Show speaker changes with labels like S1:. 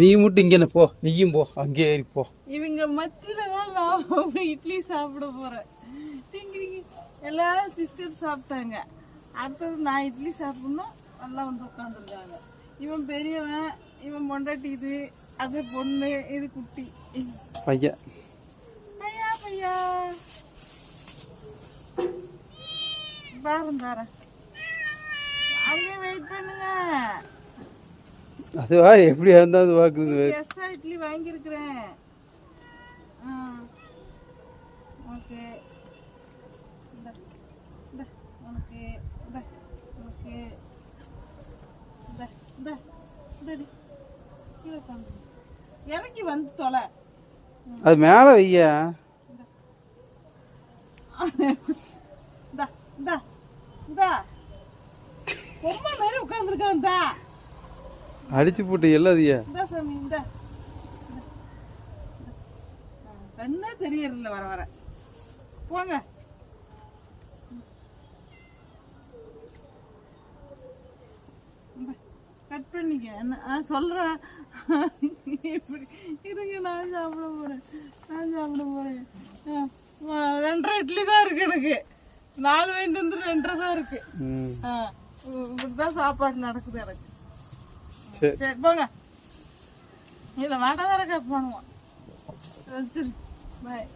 S1: நீ மட்டும் இங்கே போ. நீயும் போ. அங்கே ஏறி போ.
S2: இவங்க மத்தியில தான் நான் இட்லி சாப்பிட போறேன். எல்லாரும் பிஸ்கட் சாப்பிட்டாங்க. அடுத்தது நான் இட்லி சாப்பிடணும் எல்லாம் வந்து உட்காந்துருக்காங்க இவன் பெரியவன் இவன் பொண்டாட்டி இது அது பொண்ணு இது குட்டி.
S1: பையன்.
S2: பையா பையா. பாரம் தரேன் அங்கே வெயிட் பண்ணுங்க.
S1: அதுவா எப்படியா இருந்தாலும் பார்க்குது
S2: எக்ஸ்ட்ரா இட்லி வாங்கியிருக்கிறேன். ஓகே. உனக்கு உனக்கு இறக்கி வந்து தொலை.
S1: அது மேலே வையா.
S2: உட்காந்துருக்கான்
S1: அடிச்சு போட்டு எல்லாதியா
S2: இந்தா சாமி இந்தா. கண்ணே தெரியறதில்ல வர வர. போங்க. கட் பண்ணிக்க. ஆ சொல்கிறேன் இப்படி இருங்க நான் சாப்பிட போகிறேன் நான் சாப்பிட போகிறேன் ரெண்டரை இட்லி தான் இருக்கு எனக்கு. நாலு வாங்கிட்டு வந்து ரெண்டரை தான் இருக்கு. இப்படி தான் சாப்பாடு நடக்குது எனக்கு. சரி. போங்க. இல்ல வாடகை வேற கேட்பானுவான் வச்சிரு பாய்